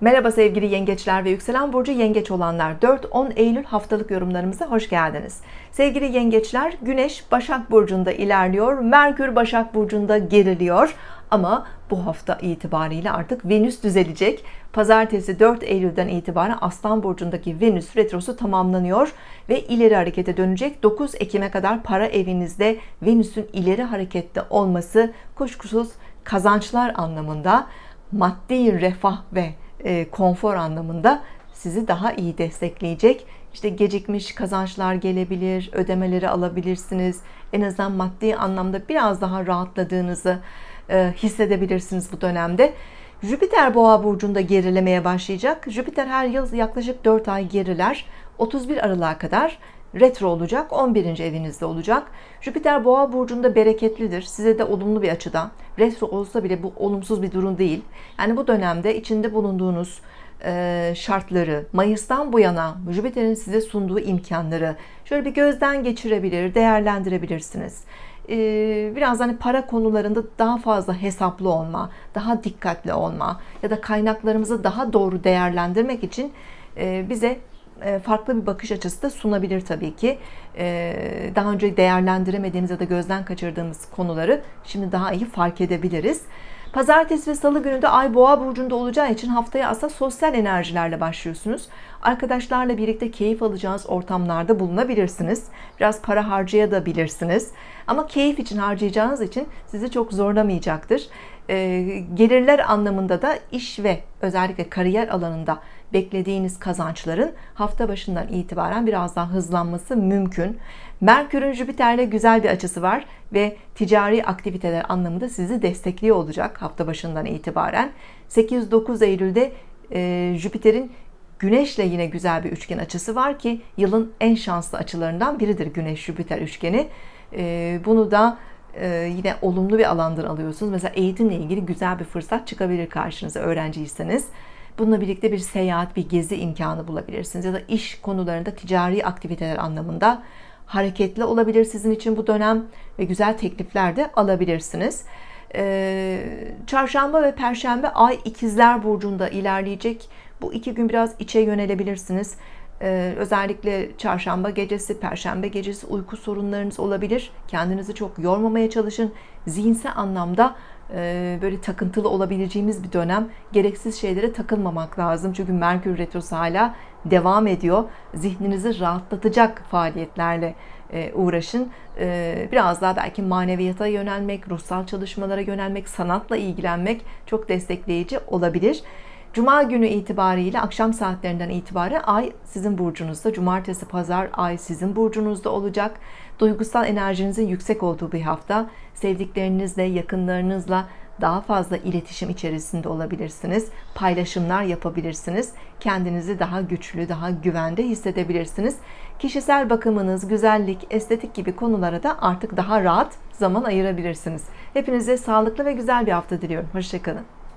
Merhaba sevgili yengeçler ve yükselen burcu yengeç olanlar 4-10 Eylül haftalık yorumlarımıza hoş geldiniz. Sevgili yengeçler Güneş Başak Burcu'nda ilerliyor, Merkür Başak Burcu'nda geriliyor ama bu hafta itibariyle artık Venüs düzelecek. Pazartesi 4 Eylül'den itibaren Aslan Burcu'ndaki Venüs retrosu tamamlanıyor ve ileri harekete dönecek. 9 Ekim'e kadar para evinizde Venüs'ün ileri harekette olması kuşkusuz kazançlar anlamında maddi refah ve e, konfor anlamında sizi daha iyi destekleyecek. İşte gecikmiş kazançlar gelebilir, ödemeleri alabilirsiniz. En azından maddi anlamda biraz daha rahatladığınızı e, hissedebilirsiniz bu dönemde. Jüpiter Boğa burcunda gerilemeye başlayacak. Jüpiter her yıl yaklaşık 4 ay geriler. 31 Aralık'a kadar retro olacak. 11. evinizde olacak. Jüpiter Boğa burcunda bereketlidir. Size de olumlu bir açıdan. Retro olsa bile bu olumsuz bir durum değil. Yani bu dönemde içinde bulunduğunuz e, şartları, Mayıs'tan bu yana Jüpiter'in size sunduğu imkanları şöyle bir gözden geçirebilir, değerlendirebilirsiniz. E, biraz hani para konularında daha fazla hesaplı olma, daha dikkatli olma ya da kaynaklarımızı daha doğru değerlendirmek için e, bize farklı bir bakış açısı da sunabilir tabii ki. Daha önce değerlendiremediğimiz ya da gözden kaçırdığımız konuları şimdi daha iyi fark edebiliriz. Pazartesi ve salı günü de Ay Boğa burcunda olacağı için haftaya aslında sosyal enerjilerle başlıyorsunuz. Arkadaşlarla birlikte keyif alacağınız ortamlarda bulunabilirsiniz. Biraz para harcayabilirsiniz. Ama keyif için harcayacağınız için sizi çok zorlamayacaktır. E, gelirler anlamında da iş ve özellikle kariyer alanında beklediğiniz kazançların hafta başından itibaren biraz daha hızlanması mümkün. Merkür'ün Jüpiter'le güzel bir açısı var ve ticari aktiviteler anlamında sizi destekliyor olacak hafta başından itibaren. 8-9 Eylül'de e, Jüpiter'in Güneş'le yine güzel bir üçgen açısı var ki yılın en şanslı açılarından biridir Güneş-Jüpiter üçgeni. E, bunu da yine olumlu bir alandan alıyorsunuz. Mesela eğitimle ilgili güzel bir fırsat çıkabilir karşınıza öğrenciyseniz. Bununla birlikte bir seyahat, bir gezi imkanı bulabilirsiniz. Ya da iş konularında ticari aktiviteler anlamında hareketli olabilir sizin için bu dönem ve güzel teklifler de alabilirsiniz. Ee, çarşamba ve perşembe ay ikizler burcunda ilerleyecek. Bu iki gün biraz içe yönelebilirsiniz. Ee, özellikle çarşamba gecesi, perşembe gecesi uyku sorunlarınız olabilir. Kendinizi çok yormamaya çalışın. Zihinsel anlamda e, böyle takıntılı olabileceğimiz bir dönem. Gereksiz şeylere takılmamak lazım. Çünkü Merkür Retrosu hala devam ediyor. Zihninizi rahatlatacak faaliyetlerle e, uğraşın. E, biraz daha belki maneviyata yönelmek, ruhsal çalışmalara yönelmek, sanatla ilgilenmek çok destekleyici olabilir. Cuma günü itibariyle akşam saatlerinden itibaren ay sizin burcunuzda. Cumartesi, pazar ay sizin burcunuzda olacak. Duygusal enerjinizin yüksek olduğu bir hafta. Sevdiklerinizle, yakınlarınızla daha fazla iletişim içerisinde olabilirsiniz. Paylaşımlar yapabilirsiniz. Kendinizi daha güçlü, daha güvende hissedebilirsiniz. Kişisel bakımınız, güzellik, estetik gibi konulara da artık daha rahat zaman ayırabilirsiniz. Hepinize sağlıklı ve güzel bir hafta diliyorum. Hoşçakalın.